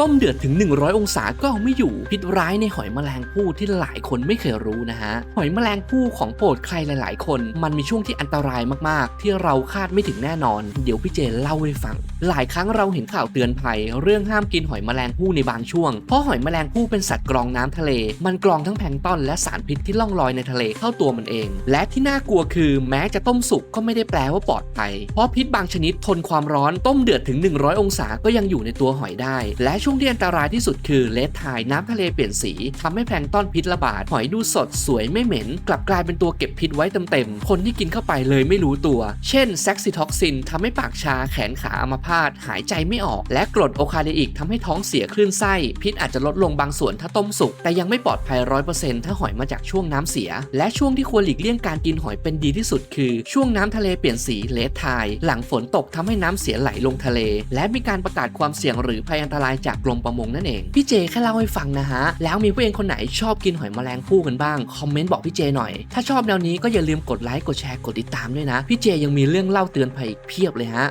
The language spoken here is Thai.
ต้มเดือดถึง 100 องศาก็เอาไม่อยู่ พิษร้ายในหอยแมลงภู่ที่หลายคนไม่เคยรู้นะฮะ หอยแมลงภู่ของโปรดใครหลาย ๆ คน มันมีช่วงที่อันตรายมาก ๆ ที่เราคาดไม่ถึงแน่นอน เดี๋ยวพี่เจเล่าให้ฟัง หลายครั้งเราเห็นข่าวเตือนภัย เรื่องห้ามกินหอยแมลงภู่ในบางช่วง เพราะหอยแมลงภู่เป็นสัตว์กรองน้ำทะเล มันกรองทั้งแพลงต้นและสารพิษที่ล่องลอยในทะเลเข้าตัวมันเอง และที่น่ากลัวคือ แม้จะต้มสุกก็ไม่ได้แปลว่าปลอดภัย เพราะพิษบางชนิดทนความร้อนต้มเดือดถึง 100 องศาก็ยังอยู่ในตัวหอยได้ และช่วงที่อันตรายที่สุดคือเลดทายน้ำทะเลเปลี่ยนสีทำให้แพลงต้อนพิษระบาดหอยดูสดสวยไม่เหม็น กลับกลายเป็นตัวเก็บพิษไว้เต็มๆ คนที่กินเข้าไปเลยไม่รู้ตัว เช่นแซกซิท็อกซินทำให้ปากชาแขนขาอัมาพาตหายใจไม่ออก และกรดโอคาเดอิกทำให้ท้องเสียคลื่นไส้ พิษอาจจะลดลงบางส่วนถ้าต้มสุก แต่ยังไม่ปลอดภัยร้อยเปอร์เซ็นต์ถ้าหอยมาจากช่วงน้ำเสีย และช่วงที่ควรหลีกเลี่ยงการกินหอยเป็นดีที่สุด คือช่วงน้ำทะเลเปลี่ยนสีเลดทาย หลังฝนตกทำให้น้ำเสียไหลลงทะเล และมีการประกาศความเสี่ยงหรือภัยอันตรายจากจากกรมประมงนั่นเอง พี่เจแค่เล่าให้ฟังนะฮะ แล้วมีผู้เองคนไหนชอบกินหอยแมลงภู่กันบ้าง คอมเมนต์บอกพี่เจหน่อย ถ้าชอบแนวนี้ก็อย่าลืมกดไลค์ กดแชร์ กดติดตามด้วยนะ พี่เจยังมีเรื่องเล่าเตือนภัยอีกเพียบเลยฮะ